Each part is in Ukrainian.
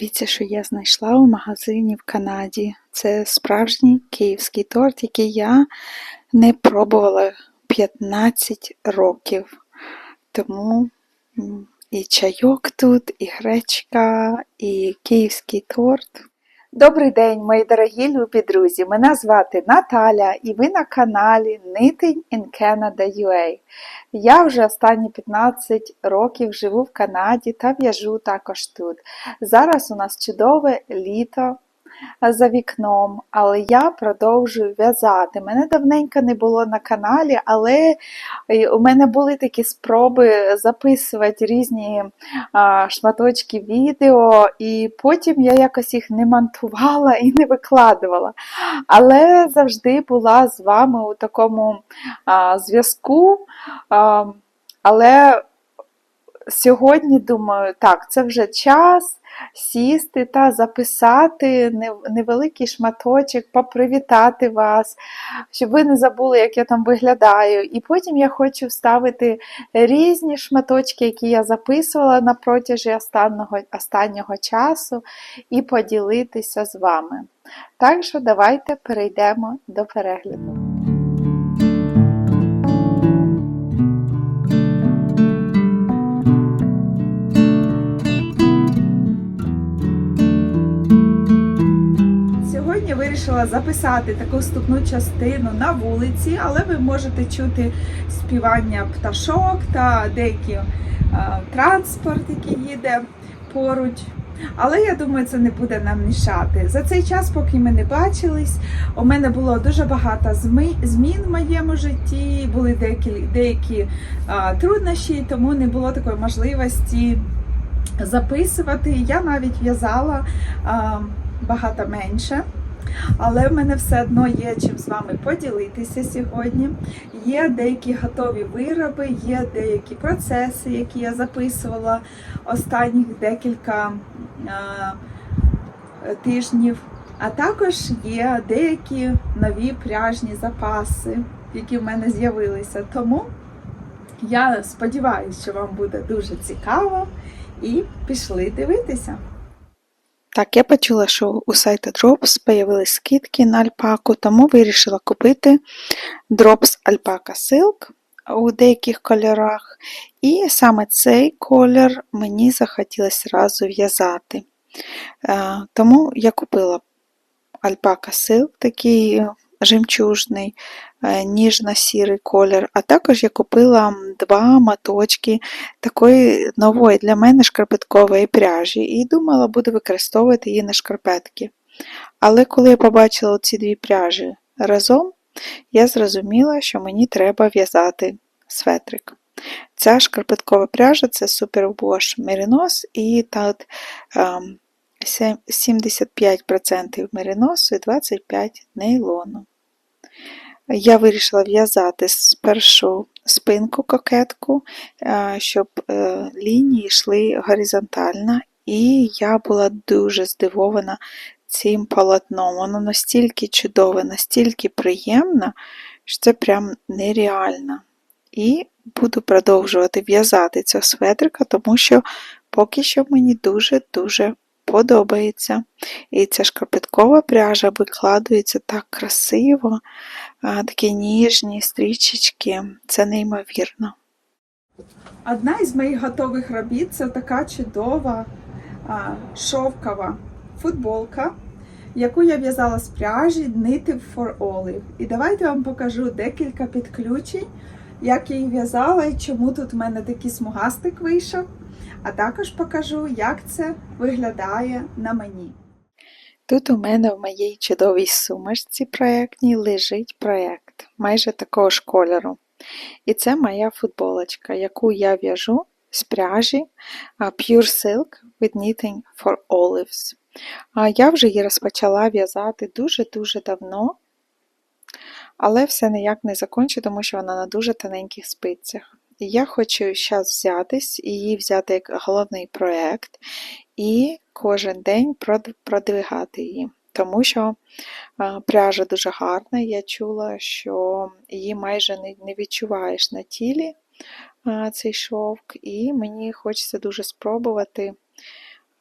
Дивіться, що я знайшла у магазині в Канаді. Це справжній київський торт, який я не пробувала 15 років. Тому і чайок тут, і гречка, і київський торт. Добрий день, мої дорогі любі друзі! Мене звати Наталя і ви на каналі Knitting in Canada UA. Я вже останні 15 років живу в Канаді та в'яжу також тут. Зараз у нас чудове літо за вікном, але я продовжую в'язати. Мене давненько не було на каналі, але е, у мене були такі спроби записувати різні шматочки відео, і потім я якось їх не монтувала і не викладувала. Але завжди була з вами у такому зв'язку. Але сьогодні думаю, так, це вже час сісти та записати нев- невеликий шматочок, попривітати вас, щоб ви не забули, як я там виглядаю. І потім я хочу вставити різні шматочки, які я записувала на протязі останнього, останнього часу, і поділитися з вами. Так що давайте перейдемо до перегляду. Сьогодні вирішила записати таку вступну частину на вулиці, але ви можете чути співання пташок та деякий е, транспорт, який їде поруч. Але я думаю, це не буде нам мішати. За цей час, поки ми не бачились, у мене було дуже багато змін в моєму житті, були деякі, деякі а, труднощі, тому не було такої можливості записувати. Я навіть в'язала а, багато менше. Але в мене все одно є чим з вами поділитися сьогодні. Є деякі готові вироби, є деякі процеси, які я записувала останніх декілька а, тижнів. А також є деякі нові пряжні запаси, які в мене з'явилися. Тому я сподіваюся, що вам буде дуже цікаво. І пішли дивитися. Так, я почула, що у сайті Drops появились скидки на альпаку, тому вирішила купити Drops Alpaca Silk у деяких кольорах. І саме цей колір мені захотілося разу в'язати. Е, Тому я купила Alpaca Silk, такий жемчужний, е, ніжно-сірий колір, а також я купила два моточки такої нової для мене шкарпеткової пряжі і думала, буду використовувати її на шкарпетки. Але коли я побачила ці дві пряжі разом, я зрозуміла, що мені треба в'язати светрик. Ця шкарпеткова пряжа це Super Wash Merino і тут ем, 75% мериносу і 25% нейлону. Я вирішила в'язати спершу спинку кокетку, е, щоб е, лінії йшли горизонтально, і я була дуже здивована цим полотном. Воно настільки чудове, настільки приємне, що це прям нереально. І буду продовжувати в'язати цього светрика, тому що поки що мені дуже-дуже подобається. І ця шкарпеткова пряжа викладується так красиво, такі ніжні стрічечки. Це неймовірно. Одна із моїх готових робіт це така чудова шовкова футболка, яку я в'язала з пряжі Knitted for Olive. І давайте вам покажу декілька підключень, як я її в'язала і чому тут в мене такий смугастик вийшов. А також покажу, як це виглядає на мені. Тут у мене в моїй чудовій сумочці проєктній лежить проєкт майже такого ж кольору. І це моя футболочка, яку я в'яжу з пряжі Pure Silk with Knitting for Olives. Я вже її розпочала в'язати дуже-дуже давно, але все ніяк не закончу, тому що вона на дуже тоненьких спицях. Я хочу зараз взятись і її взяти як головний проєкт і кожен день продвигати її. Тому що а, пряжа дуже гарна, я чула, що її майже не, відчуваєш на тілі а, цей шовк, і мені хочеться дуже спробувати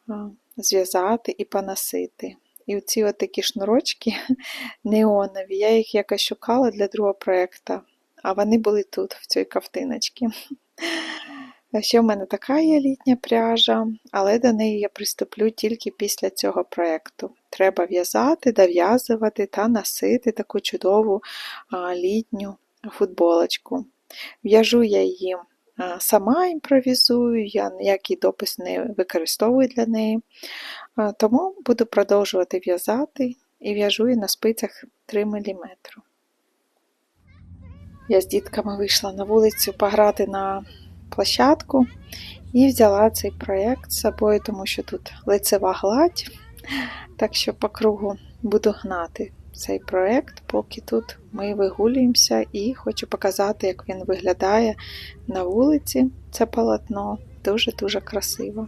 а, зв'язати і поносити. І ці от такі шнурочки неонові, я їх якось шукала для другого проєкту, а вони були тут, в цій ковтиночці. А Ще в мене така є літня пряжа, але до неї я приступлю тільки після цього проєкту. Треба в'язати, дов'язувати та носити таку чудову літню футболочку. В'яжу я її сама імпровізую, я ніякий допис не використовую для неї. Тому буду продовжувати в'язати і в'яжу її на спицях 3 мм. Я з дітками вийшла на вулицю пограти на площадку і взяла цей проєкт з собою, тому що тут лицева гладь, так що по кругу буду гнати цей проєкт, поки тут ми вигулюємося і хочу показати, як він виглядає на вулиці. Це полотно дуже-дуже красиво.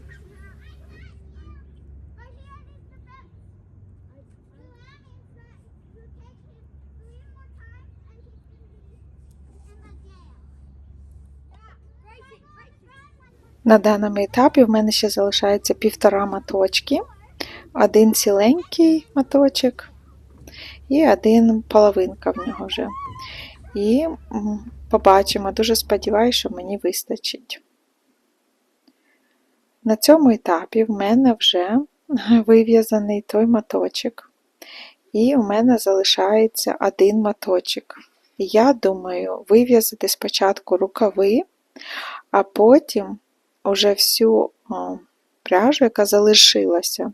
На даному етапі в мене ще залишається півтора моточки, один ціленький моточок і один половинка в нього вже. І побачимо, дуже сподіваюся, що мені вистачить. На цьому етапі в мене вже вив'язаний той моточок, і у мене залишається один моточок. Я думаю, вив'язати спочатку рукави, а потім уже всю пряжу, яка залишилася,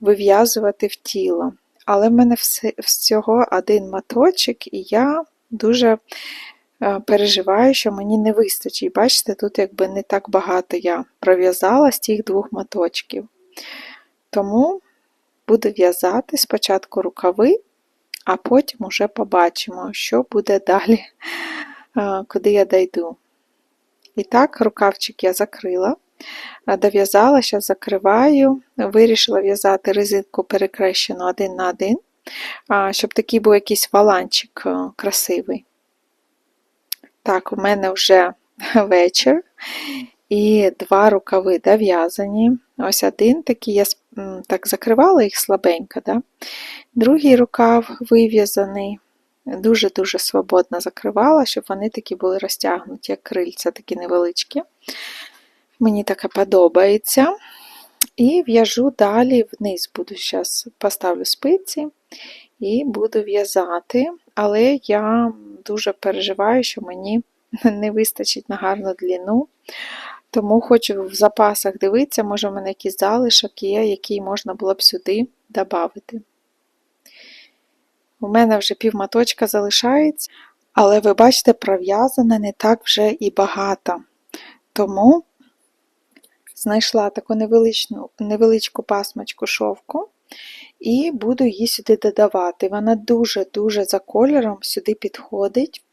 вив'язувати в тіло. Але в мене всього один моточок, і я дуже переживаю, що мені не вистачить. Бачите, тут якби не так багато я пров'язала з тих двох моточків. Тому буду в'язати спочатку рукави, а потім уже побачимо, що буде далі, куди я дойду. І так, рукавчик я закрила, дов'язала, зараз закриваю, вирішила в'язати резинку перекрещену один на один, щоб такий був якийсь валанчик е, красивий. Так, у мене вже вечір. І два рукави дов'язані. Ось один такий, я так закривала їх слабенько. Да? Другий рукав вив'язаний дуже-дуже свободно закривала, щоб вони такі були розтягнуті, як крильця, такі невеличкі. Мені таке подобається. І в'яжу далі вниз. Буду зараз поставлю спиці і буду в'язати, але я дуже переживаю, що мені не вистачить на гарну длину. Тому хочу в запасах дивитися, може, в мене якийсь залишок є, який можна було б сюди додати. У мене вже півмоточка залишається, але ви бачите, пров'язане не так вже і багато. Тому знайшла таку невеличку, невеличку пасмочку шовку і буду її сюди додавати. Вона дуже-дуже за кольором сюди підходить,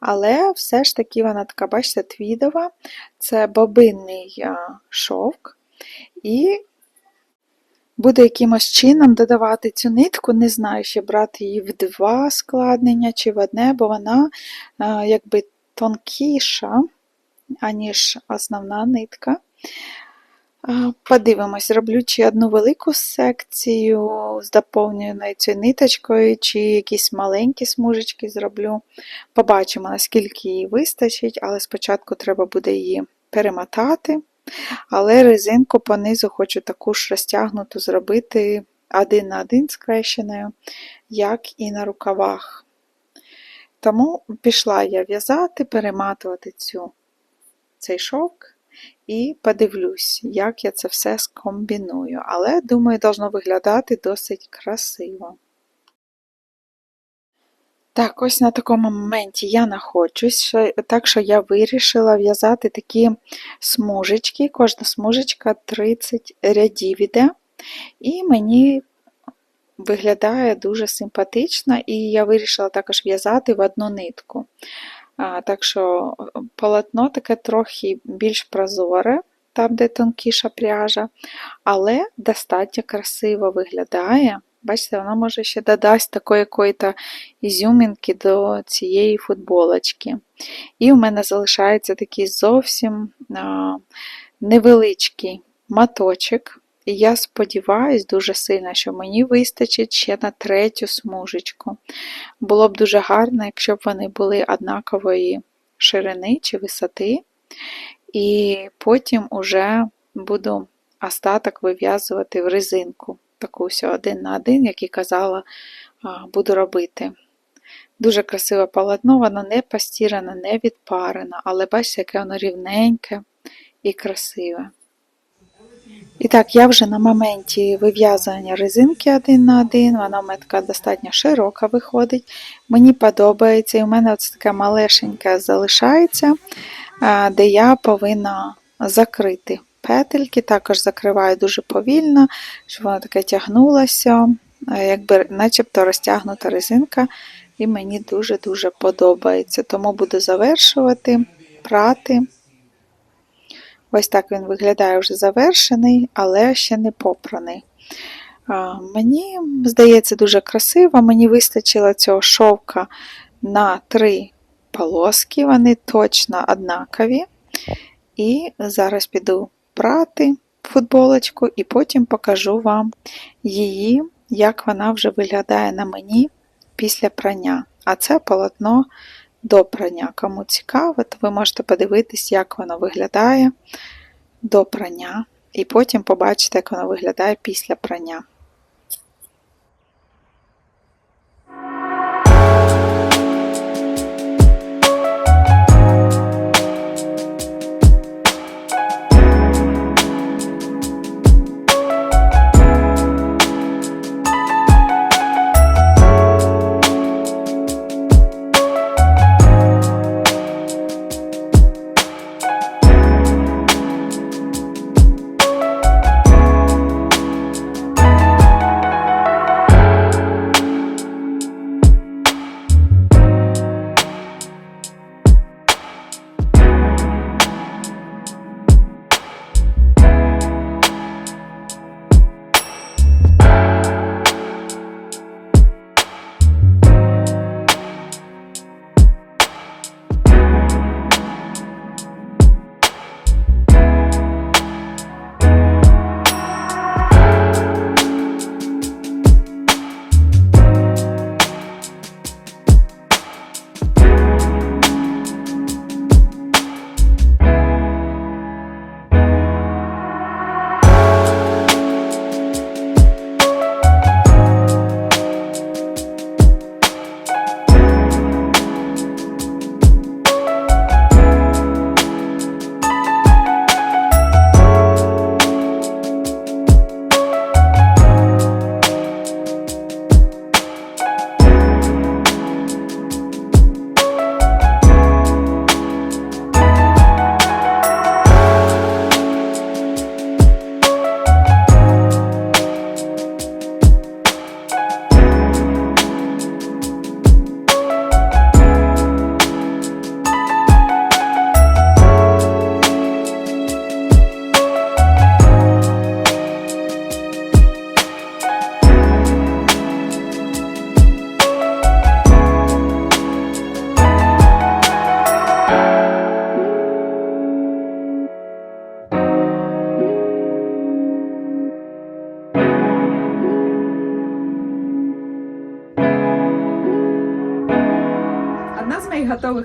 але все ж таки вона така, бачите, твідова, це бобинний шовк. І Буду якимось чином додавати цю нитку, не знаю, ще брати її в два складнення чи в одне, бо вона а, якби тонкіша, аніж основна нитка. А, подивимось, роблю чи одну велику секцію з доповненою цією ниточкою, чи якісь маленькі смужечки зроблю. Побачимо, наскільки її вистачить, але спочатку треба буде її перемотати. Але резинку по низу хочу таку ж розтягнуту зробити один на один скрещеною, як і на рукавах. Тому пішла я в'язати, перематувати цю, цей шовк і подивлюсь, як я це все скомбіную. Але, думаю, должно виглядати досить красиво. Так, ось на такому моменті я знаходжусь, так що я вирішила в'язати такі смужечки, кожна смужечка 30 рядів іде. І мені виглядає дуже симпатично, і я вирішила також в'язати в одну нитку. А, Так що полотно таке трохи більш прозоре, там, де тонкіша пряжа, але достатньо красиво виглядає. Бачите, вона може ще додасть такої якої-то ізюмінки до цієї футболочки. І у мене залишається такий зовсім а, невеличкий маточок. І я сподіваюся дуже сильно, що мені вистачить ще на третю смужечку. Було б дуже гарно, якщо б вони були однакової ширини чи висоти. І потім уже буду остаток вив'язувати в резинку. Таку ось один на один, як і казала, буду робити. Дуже красиве полотно, воно не постіране, не відпарено, але бачите, яке воно рівненьке і красиве. І так, я вже на моменті вив'язування резинки один на один, вона в така достатньо широка виходить. Мені подобається, і в мене ось таке малешеньке залишається, де я повинна закрити петельки, також закриваю дуже повільно, щоб воно таке тягнулося, а, якби начебто розтягнута резинка, і мені дуже-дуже подобається. Тому буду завершувати, прати. Ось так він виглядає вже завершений, але ще не попраний. Мені здається дуже красиво. Мені вистачило цього шовка на три полоски, вони точно однакові. І зараз піду прати футболочку і потім покажу вам її, як вона вже виглядає на мені після прання. А це полотно до прання. Кому цікаво, то ви можете подивитись, як воно виглядає до прання, і потім побачите, як воно виглядає після прання.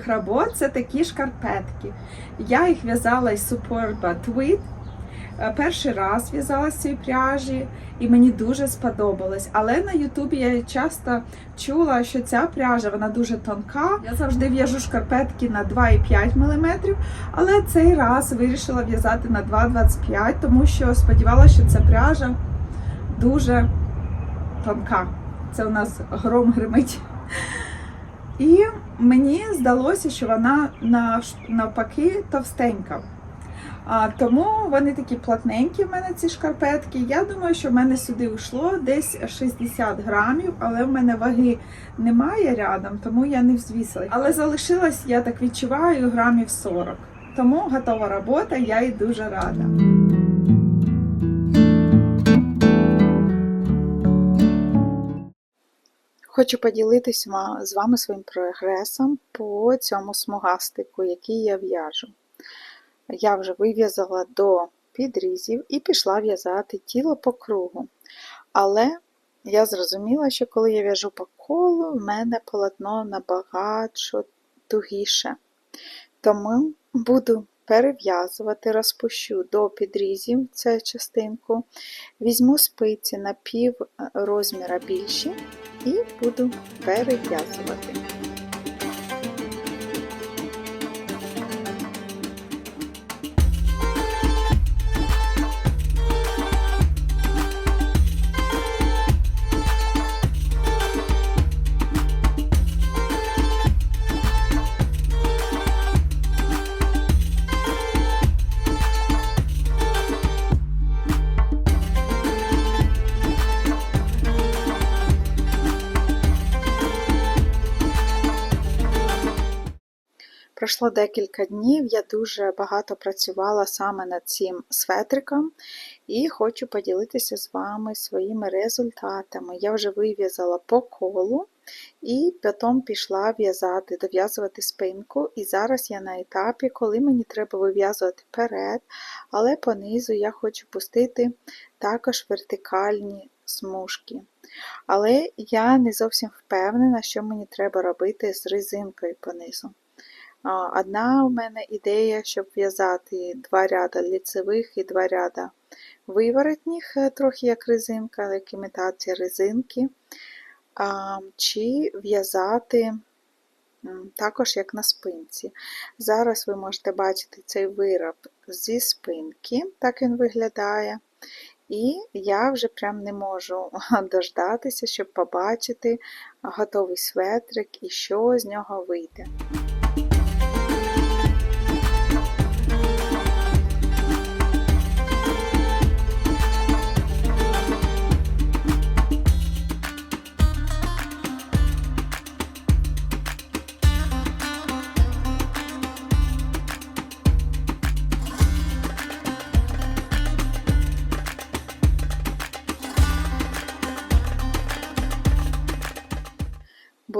Моїх робот це такі шкарпетки. Я їх в'язала із Superba Tweed. Е, Перший раз в'язала з цієї пряжі, і мені дуже сподобалось. Але на Ютубі я часто чула, що ця пряжа вона дуже тонка. Я завжди в'яжу шкарпетки на 2,5 мм, але цей раз вирішила в'язати на 2,25 тому що сподівалася, що ця пряжа дуже тонка. Це у нас гром гримить. І мені здалося, що вона нав- навпаки товстенька. А, тому вони такі плотненькі в мене ці шкарпетки. Я думаю, що в мене сюди йшло десь 60 грамів, але в мене ваги немає рядом, тому я не взвісила. Але залишилось, я так відчуваю, грамів 40. Тому готова робота, я їй дуже рада. Хочу поділитися з вами своїм прогресом по цьому смугастику, який я в'яжу. Я вже вив'язала до підрізів і пішла в'язати тіло по кругу. Але я зрозуміла, що коли я в'яжу по колу, в мене полотно набагато тугіше. Тому буду перев'язувати, розпущу до підрізів цю частинку, візьму спиці на пів розміра більші і буду перев'язувати. Пройшло декілька днів, я дуже багато працювала саме над цим светриком і хочу поділитися з вами своїми результатами. Я вже вив'язала по колу і потім пішла в'язати, дов'язувати спинку. І зараз я на етапі, коли мені треба вив'язувати вперед, але понизу я хочу пустити також вертикальні смужки. Але я не зовсім впевнена, що мені треба робити з резинкою понизу. Одна у мене ідея, щоб в'язати два ряда ліцевих і два ряда виворотніх, е, трохи як резинка, як імітація резинки. Чи в'язати також як на спинці. Зараз ви можете бачити цей вироб зі спинки, так він виглядає. І я вже прям не можу дождатися, щоб побачити готовий светрик і що з нього вийде.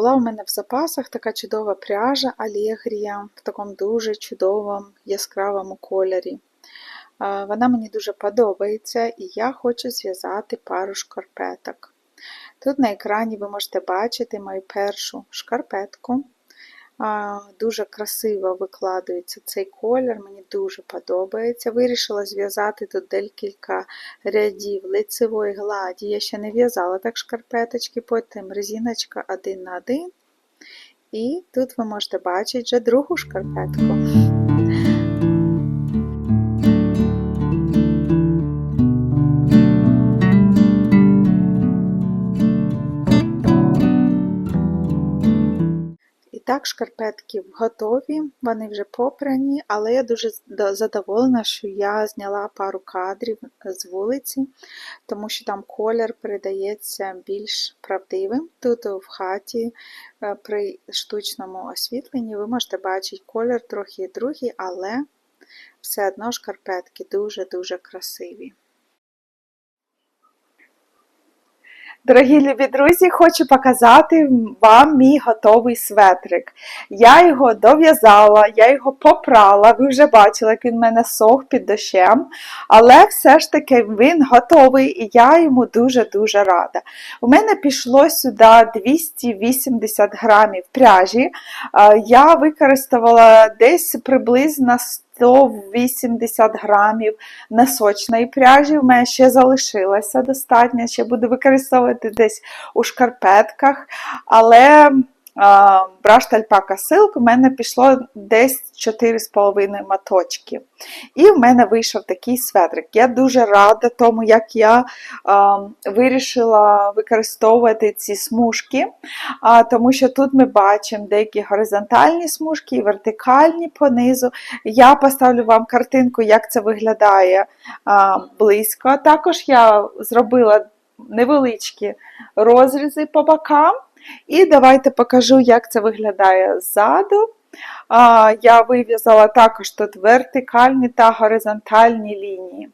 Була у мене в запасах така чудова пряжа Алегрія в такому дуже чудовому яскравому кольорі. Вона мені дуже подобається, і я хочу зв'язати пару шкарпеток. Тут на екрані ви можете бачити мою першу шкарпетку. Дуже красиво викладається цей колір, мені дуже подобається. Вирішила зв'язати тут декілька рядів лицевої гладі. Я ще не в'язала так шкарпеточки, потім резиночка один на один. І тут ви можете бачити вже другу шкарпетку. Так, шкарпетки готові, вони вже попрані, але я дуже задоволена, що я зняла пару кадрів з вулиці, тому що там колір передається більш правдивим. Тут в хаті е, при штучному освітленні ви можете бачити колір трохи другий, але все одно шкарпетки дуже-дуже красиві. Дорогі любі друзі, хочу показати вам мій готовий светрик. Я його дов'язала, я його попрала, ви вже бачили, як він в мене сох під дощем, але все ж таки він готовий і я йому дуже-дуже рада. У мене пішло сюди 280 грамів пряжі. Я використовувала десь приблизно 180 грамів носочної пряжі. У мене ще залишилося достатньо, ще буду використовувати десь у шкарпетках. Але браш Альпака Silk у мене пішло десь 4,5 моточки. І в мене вийшов такий светрик. Я дуже рада тому, як я а, вирішила використовувати ці смужки, а, тому що тут ми бачимо деякі горизонтальні смужки і вертикальні понизу. Я поставлю вам картинку, як це виглядає а, близько. Також я зробила невеличкі розрізи по бокам. І давайте покажу, як це виглядає ззаду. Я вив'язала також тут вертикальні та горизонтальні лінії.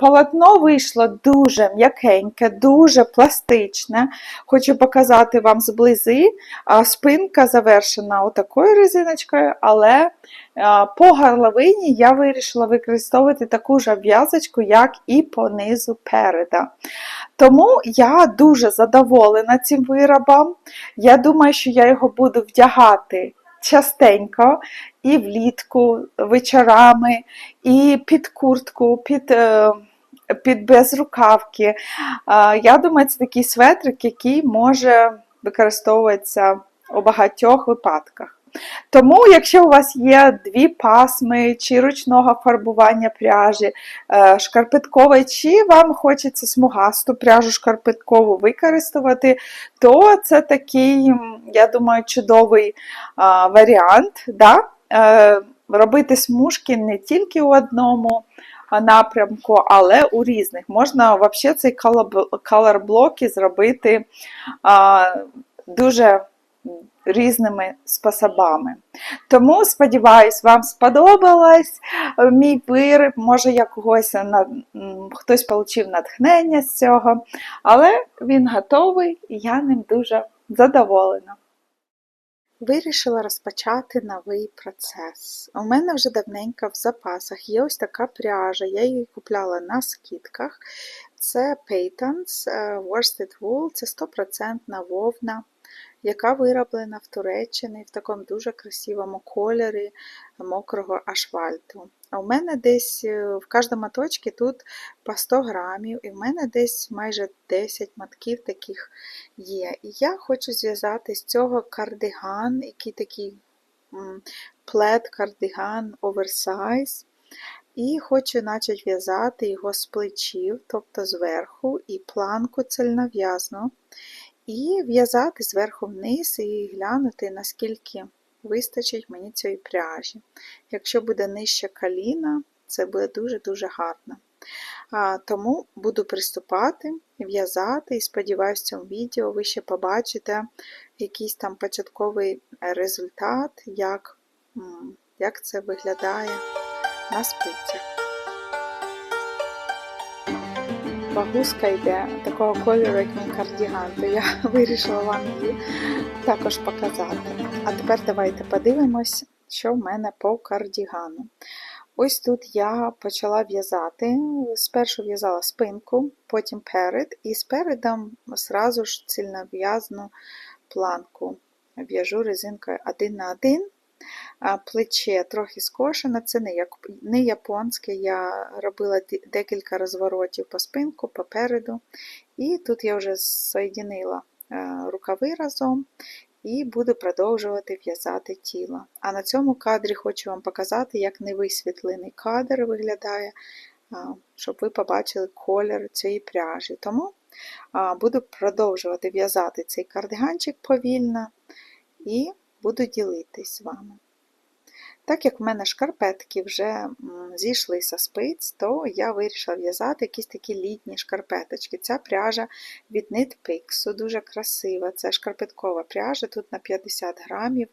Полотно вийшло дуже м'якеньке, дуже пластичне. Хочу показати вам зблизи. Спинка завершена отакою резиночкою, але по горловині я вирішила використовувати таку ж обв'язочку, як і по низу переда. Тому я дуже задоволена цим виробом. Я думаю, що я його буду вдягати частенько і влітку, вечорами, і під куртку, під, е, під безрукавки. Я думаю, це такий светрик, який може використовуватися у багатьох випадках. Тому, якщо у вас є дві пасми чи ручного фарбування пряжі, е, шкарпеткової, чи вам хочеться смугасту пряжу шкарпеткову використовувати, то це такий, я думаю, чудовий варіант. Да? Е, Робити смужки не тільки у одному напрямку, але у різних. Можна взагалі цей color зробити а, дуже різними способами. Тому, сподіваюсь, вам сподобалось мій виріб, може, я когось на- хтось отримав натхнення з цього, але він готовий і я ним дуже задоволена. Вирішила розпочати новий процес. У мене вже давненько в запасах є ось така пряжа. Я її купляла на скидках. Це Paytons е, Worsted Wool, це 100% вовна, яка вироблена в Туреччині в такому дуже красивому кольорі мокрого асфальту. А у мене десь е, в кожному моточці тут по 100 грамів, і в мене десь майже 10 мотків таких є. І я хочу зв'язати з цього кардиган, який такий плед кардиган оверсайз. І хочу почати в'язати його з плечів, тобто зверху, і планку цельнов'язну. І в'язати зверху вниз і глянути, наскільки вистачить мені цієї пряжі. Якщо буде нижче коліна, це буде дуже-дуже гарно. Тому буду приступати, в'язати і сподіваюся, в цьому відео ви ще побачите якийсь там початковий результат, як, як це виглядає на спицях. Багузка йде такого кольору, як мій кардіган, то я вирішила вам її також показати. А тепер давайте подивимось, що в мене по кардігану. Ось тут я почала в'язати. Спершу в'язала спинку, потім перед, і спередом зразу ж цільнов'язну планку. В'яжу резинкою один на один. Плече трохи скошене, це не японське. Я робила декілька розворотів по спинку, попереду. І тут я вже соєдинила е, рукави разом і буду продовжувати в'язати тіло. А на цьому кадрі хочу вам показати, як невисвітлений кадр виглядає, щоб ви побачили колір цієї пряжі. Тому буду продовжувати в'язати цей кардиганчик повільно і буду ділитись з вами. Так як в мене шкарпетки вже м, зійшли со спиць, то я вирішила в'язати якісь такі літні шкарпеточки. Ця пряжа від Knit Pixu, дуже красива. Це шкарпеткова пряжа, тут на 50 грамів,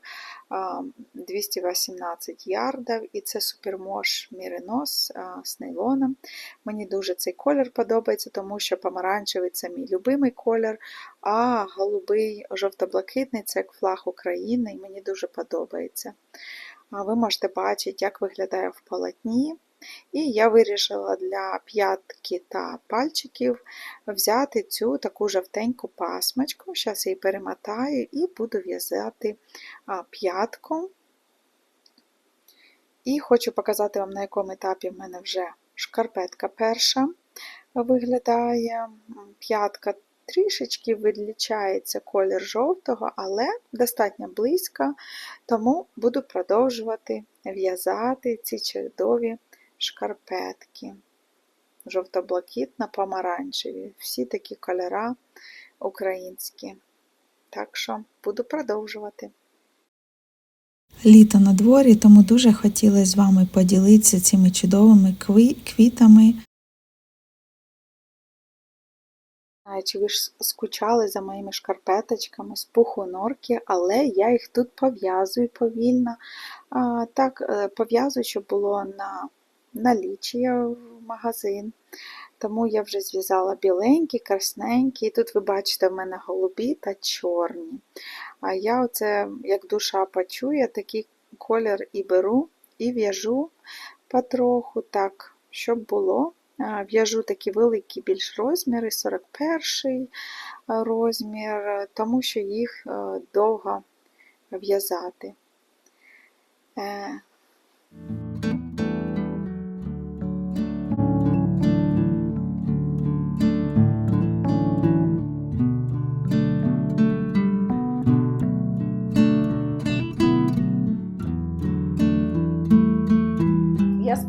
218 ярдів, і це супермош Міринос а, з нейлоном. Мені дуже цей колір подобається, тому що помаранчевий це мій любимий колір, а голубий жовто-блакитний це як флаг України, і мені дуже подобається. Ви можете бачити, як виглядає в полотні. І я вирішила для п'ятки та пальчиків взяти цю таку жовтеньку пасмочку. Зараз її перемотаю і буду в'язати п'ятку. І хочу показати вам, на якому етапі в мене вже шкарпетка перша виглядає. П'ятка трішечки відлічається колір жовтого, але достатньо близько, тому буду продовжувати в'язати ці чудові шкарпетки. Жовто-блакитно-помаранчеві. Всі такі кольора українські. Так що буду продовжувати. Літо на дворі, тому дуже хотіла з вами поділитися цими чудовими квітами. Чи ви ж скучали за моїми шкарпеточками з пуху норки, але я їх тут пов'язую повільно. Так, е, пов'язую, щоб було на налічує в магазин. Тому я вже зв'язала біленькі, красненькі. І тут ви бачите, в мене голубі та чорні. А я оце, як душа почує, такий колір і беру, і в'яжу потроху, так, щоб було. В'яжу такі великі більш розміри, 41 розмір, тому що їх е, довго в'язати.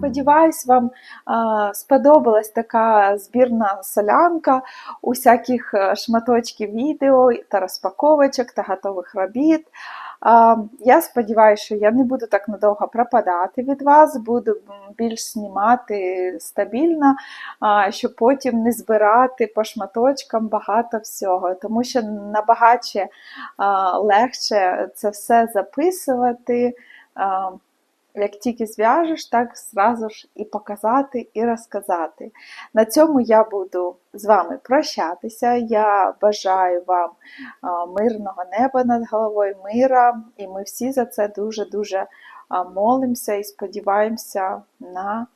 Сподіваюсь, вам сподобалась така збірна солянка усяких е, шматочків відео та розпаковочок та готових робіт. Я сподіваюся, що я не буду так надовго пропадати від вас, буду більш знімати стабільно, щоб потім не збирати по шматочкам багато всього, тому що набагато легше це все записувати. Як тільки зв'яжеш, так зразу ж і показати, і розказати. На цьому я буду з вами прощатися. Я бажаю вам мирного неба над головою, мира, і ми всі за це дуже-дуже молимося і сподіваємося на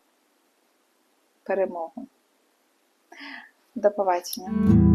перемогу. До побачення!